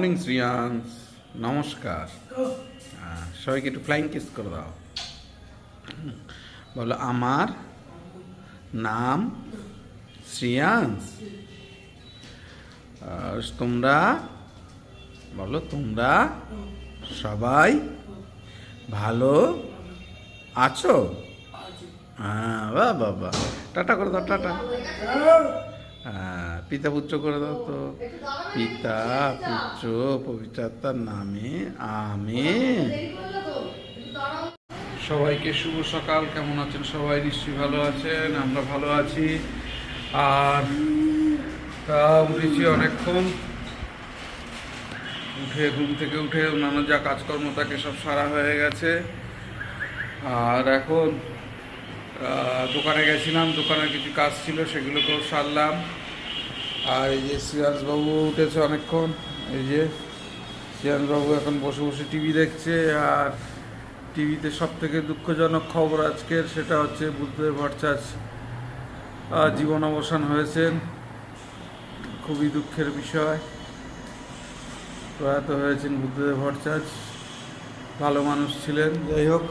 Morning Shriyansh নমস্কার সবাইকে একটু ফ্লাইং কিস করে দাও। বলো আমার নাম শ্রিয়াংশ তোমরা বলো তোমরা সবাই ভালো আছো? হ্যাঁ বাহ। টাটা করে দাও টাটা। পিতা পুত্র করে দাও তো। পিতা পুত্র পবিত্রতার নামে আমি সবাইকে শুভ সকাল, কেমন আছেন সবাই? নিশ্চয়ই ভালো আছেন, আমরা ভালো আছি। আর তা উঠেছি অনেকক্ষণ। উঠে, ঘুম থেকে উঠে অন্যান্য যা কাজকর্ম তাকে সব সারা হয়ে গেছে। আর এখন দোকানে গেছিলাম, দোকানের কিছু কাজ ছিল, সেগুলোকেও সারলাম। আর এই যে শ্রীয়াংশবাবু উঠেছে অনেকক্ষণ, এই যে শ্রীয়াংশবাবু এখন বসে বসে টিভি দেখছে, আর টিভিতে সব থেকে দুঃখজনক খবর আজকের, সেটা হচ্ছে বুদ্ধদেব ভট্টাচার্য জীবন অবসান হয়েছেন। খুবই দুঃখের বিষয়। প্রয়াত হয়েছেন বুদ্ধদেব ভট্টাচার্য ভালো মানুষ ছিলেন। যাই হোক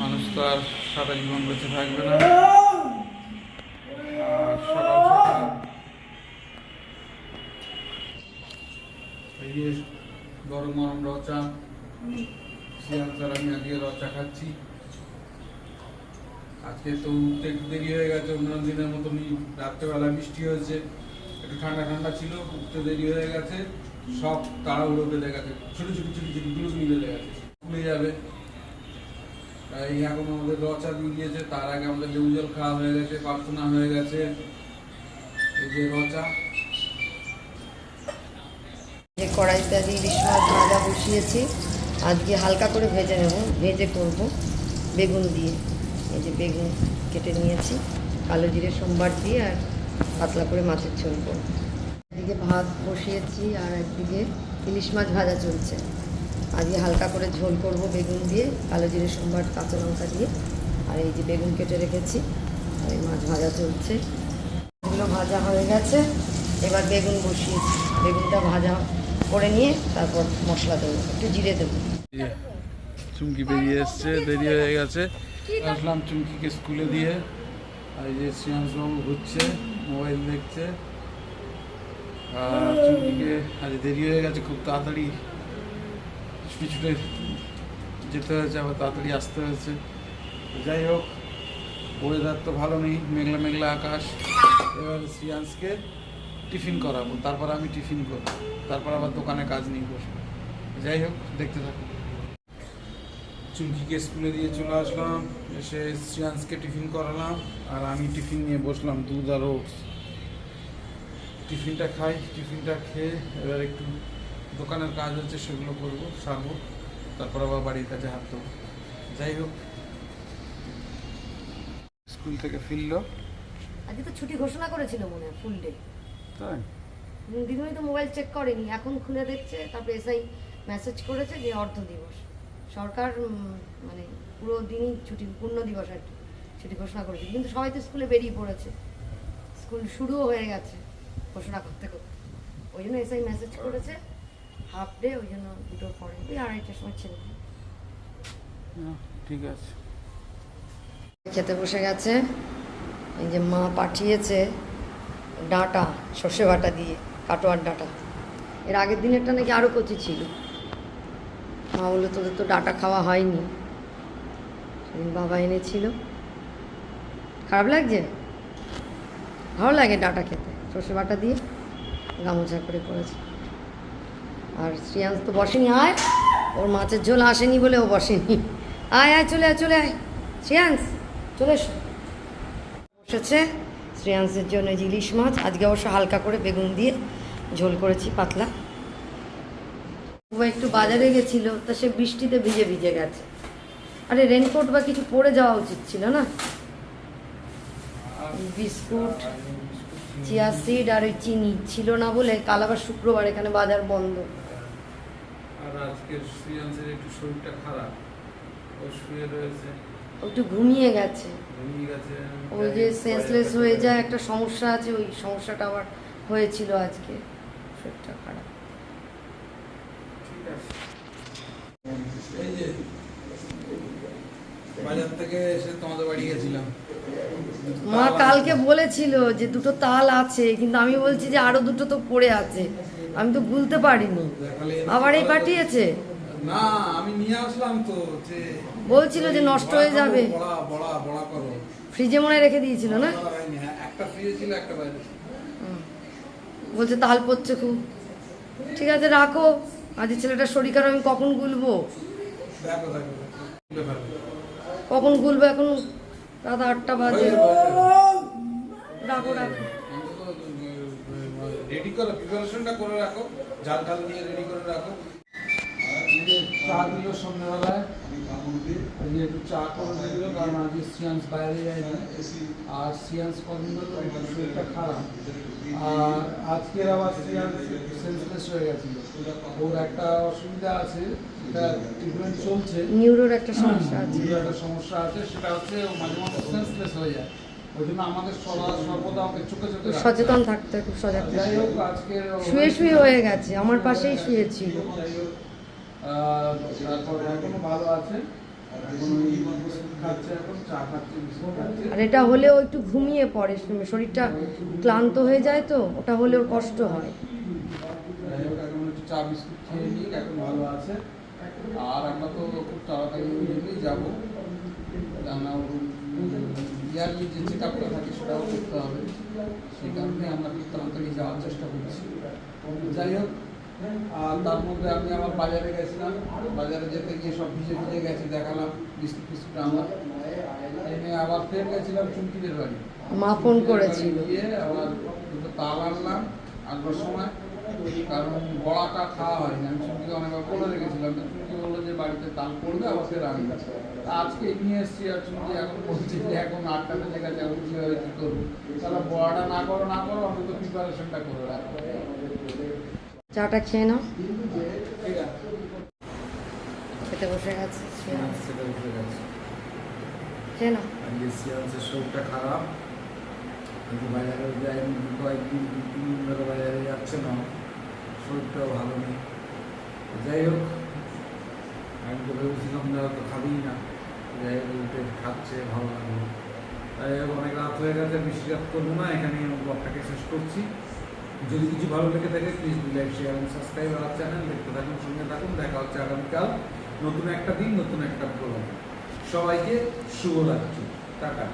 মানুষ তো আর সারা জীবন বেঁচে থাকবে না। গরম গরম রচা শিয়াল আমি আজকে রচা খাচ্ছি। আজকে তো উঠতে একটু দেরি হয়ে গেছে, অন্যান্য দিনের মতনই রাত্রেবেলা বৃষ্টি হয়েছে। একটু ঠান্ডা ঠান্ডা ছিল, উঠতে দেরি হয়ে গেছে। সব তাড়াহুড়ো বেঁধে গেছে, ছোটো ছোটো ছোটো ছোটো গুলো বেঁধে গেছে। খুলে যাবে। এই এখন আমাদের রচা দিয়ে দিয়েছে তার আগে আমাদের লেবু জল খাওয়া হয়ে গেছে, প্রার্থনা হয়ে গেছে। এই যে রচা। কড়াইতে আজ ইলিশ মাছ ভাজা বসিয়েছি। আজকে হালকা করে ভেজে নেব, ভেজে করব বেগুন দিয়ে। এই যে বেগুন কেটে নিয়েছি, কালো জিরে সোমবার দিয়ে আর পাতলা করে মাছের ঝোল করব। একদিকে ভাত বসিয়েছি আর একদিকে ইলিশ মাছ ভাজা চলছে। আজকে হালকা করে ঝোল করব বেগুন দিয়ে, কালো জিরে সোমবার, কাঁচা লঙ্কা দিয়ে। আর এই যে বেগুন কেটে রেখেছি, আর এই মাছ ভাজা চলছে। এগুলো ভাজা হয়ে গেছে, এবার বেগুন বসিয়েছি। বেগুনটা ভাজা করে নিয়ে তারপর মশলা দেবো, একটু জিরে দেবো। চুমকি বেরিয়ে এসছে, দেরি হয়ে গেছে। আসলাম চুমকিকে স্কুলে দিয়ে। আর যে শ্রীয়াংশবাবু ঘুরছে, মোবাইল দেখছে। আর চুমকিকে আজ দেরি হয়ে গেছে, খুব তাড়াতাড়ি পিছুটে যেতে হয়েছে, আবার তাড়াতাড়ি আসতে হয়েছে। যাই হোক ওয়েদার তো ভালো নেই, মেঘলা মেঘলা আকাশ। এবার শ্রিয়াংশকে টিফিন করাবো, তারপর আমি টিফিন করব, তারপর আবার দোকানে কাজ নিয়ে বসবো। যাই হোক, দেখতে থাকুন চুমকিকে স্কুলে দিয়ে চলে আসলাম, এসে শ্রিয়াংশকে টিফিন করালাম, আর আমি টিফিন নিয়ে বসলাম, দুধ আর ওটস। টিফিনটা খাই, টিফিনটা খেয়ে এবার একটু দোকানের কাজ হচ্ছে সেগুলো করব সারবো তারপর আবার বাড়ির কাছে হাত দেবো। যাই হোক। স্কুল থেকে ফিরলো। আজকে তো ছুটি ঘোষণা করেছিল মনে হয় ফুল ডে তাই? দিদিমণি তো মোবাইল চেক করেনি এখন খুলে দেখছে তারপরে এসআই মেসেজ করেছে যে অর্ধ দিবস। সরকার মানে পুরো দিনই ছুটি পূর্ণ দিবস আর ছুটি ঘোষণা করেছে। কিন্তু সবাই তো স্কুলে বেরিয়ে পড়েছে। স্কুল শুরুও হয়ে গেছে ঘোষণা করতে করতে। ওই জন্য এসআই মেসেজ করেছে। হাফ ডে ওই জন্য দুটোর পরে। ওই আড়াইটার সময় ছেড়ে দিই। ঠিক আছে। খেতে বসে গেছে। এই যে মা পাঠিয়েছে ডাঁটা সর্ষে বাটা দিয়ে কাটোয়ার ডাঁটা। এর আগের দিনেরটা নাকি আরও কচি ছিল। মা বলল তোদের তো ডাটা খাওয়া হয়নি। সেদিন বাবা এনেছিল। খারাপ লাগছে? ভালো লাগে ডাটা খেতে। সর্ষে বাটা দিয়ে গামোচা করে করেছে আর শ্রিয়াংশ তো বসেনি আয়। ওর মাছের ঝোল আসেনি বলে ও বসেনি। আয় আয় চলে আয় চলে আয়। শ্রিয়াংশ চলে এসো। বসেছে শ্রেয়াংসের জন্য যে ইলিশ মাছ। আজকে অবশ্য হালকা করে বেগুন দিয়ে ঝোল করেছি পাতলা। ও একটু বাজারে গেছিল তা সে বৃষ্টিতে ভিজে ভিজে গেছে। আরে রেনকোট বা কিছু পরে যাওয়া উচিত ছিল না? বিস্কুট চিয়া সিড আর ওই চিনি ছিল না বলে কাল আবার শুক্রবার এখানে বাজার বন্ধ। আর আজকে শ্রিয়াংশের একটু শরীরটা খারাপ। ও শুয়ে রয়েছে। একটু ঘুমিয়ে গেছে। ঘুমিয়ে গেছে। ওই যে সেন্সলেস হয়ে যায় একটা সমস্যা আছে ওই সমস্যাটা আবার হয়েছিল আজকে। শরীরটা খারাপ। এই যে বাজার থেকে এসে তোমাদের বাড়ি গেছিলাম। মা কালকে বলেছিল যে দুটো তাল আছে কিন্তু আমি বলছি যে আরও দুটো তো পড়ে আছে। আমি তো ভুলতে পারিনি। আবার এই পাঠিয়েছে? না আমি নিয়ে আসলাম তো যে বলছিল যে নষ্ট হয়ে যাবে। ফ্রিজে মনে রেখে দিয়েছিল না? হ্যাঁ, একটা ফ্রিজে ছিল একটা বাইরে বলছে তাল পড়ছে খুব। ঠিক আছে রাখো। আজ ছেলেটার শরীর খারাপ আমি কখন গুলবো? দেখো দেখো। কখন গুলবো এখন? রাত আটটা বাজে। রাখো রেডি করো প্রিপারেশনটা করে রাখো। জাল ঢাল নিয়ে রেডি করে রাখো। চা দিল সন্ধ্যাবেলায়। এই একটু চা করে দিল কারণ আজকে সিয়ান্স বাইরে যায়নি। আর সিয়ান্স কদিন শরীরটা খারাপ। আর আজকের আবার সিয়ান্স সেন্সলেস হয়ে গেছিল। ওর একটা অসুবিধা আছে ট্রিটমেন্ট চলছে। নিউরোর একটা সমস্যা আছে। একটা সমস্যা আছে সেটা হচ্ছে মাঝে মাঝে সেন্সলেস হয়ে যায়। সচেতন থাকতে খুব সজাগ শুয়ে শুয়ে হয়ে গেছে আমার পাশেই শুয়েছিল। আর এটা হলেও একটু ঘুমিয়ে পড়ে, শরীরটা ক্লান্ত হয়ে যায় তো, ওটা হলেও কষ্ট হয়। চা বিস্কুট ভালো আছে আর আমরা তো খুব তাড়াতাড়ি ওই যাব রান্না ইয়ারলি যে চেক আপটা থাকে, সেটাও করতে হবে। সেই কারণে আমরা খুব তাড়াতাড়ি যাওয়ার চেষ্টা করছি। যাই হোক আর তার মধ্যে আমি আমার বাজারে গেছিলাম। বাজারে যেতে গিয়ে সব ভিজে ভিজে গেছি দেখালাম বিস্কুট ফিস্কুট আনলাম এনে আবার ফের গেছিলাম চুমকিদের বাড়ি। মা ফোন করেছিল। গিয়ে আবার দুটো তাল আনলাম আনবার সময়। কারণ বড়াটা খাওয়া হয়নি। আমি চুমকিকে অনেকবার বলে রেখেছিলাম তো চুমকি বলল যে বাড়িতে তাল পড়বে আবার ফের আনবে। আজকে নিয়ে এসেছি আর চুমকি এখন বলছে যে এখন আটটা বেজে গেছে এখন কীভাবে কী করব? তাহলে বড়াটা না করো না করো আমি তো প্রিপারেশনটা করে রাখো চাটা খেয়ে নাও। খেতে বসে গেছে গেছে। খেয়ে নাও। শরীরটা খারাপ। কিন্তু বাজারে যাই কয়েকদিন দু তিন দিন ধরে বাজারে যাচ্ছে না। শরীরটাও ভালো নেই। যাই হোক আমি তো ভেবেছিলাম খাবেই না। যাই হোক উঠে খাচ্ছে ভালো লাগল। যাই হোক অনেক রাত হয়ে গেছে বেশি রাত করব না এখানে ব্লগটাকে শেষ করছি। যদি কিছু ভালো লেগে থাকে প্লিজ লাইক শেয়ার এবং সাবস্ক্রাইব আমার চ্যানেল দেখতে থাকুন, সঙ্গে থাকুন। দেখা হচ্ছে আগামীকাল নতুন একটা দিন, নতুন একটা প্রোগ্রাম সবাইকে শুভ শুভরাত্রি। টাটা।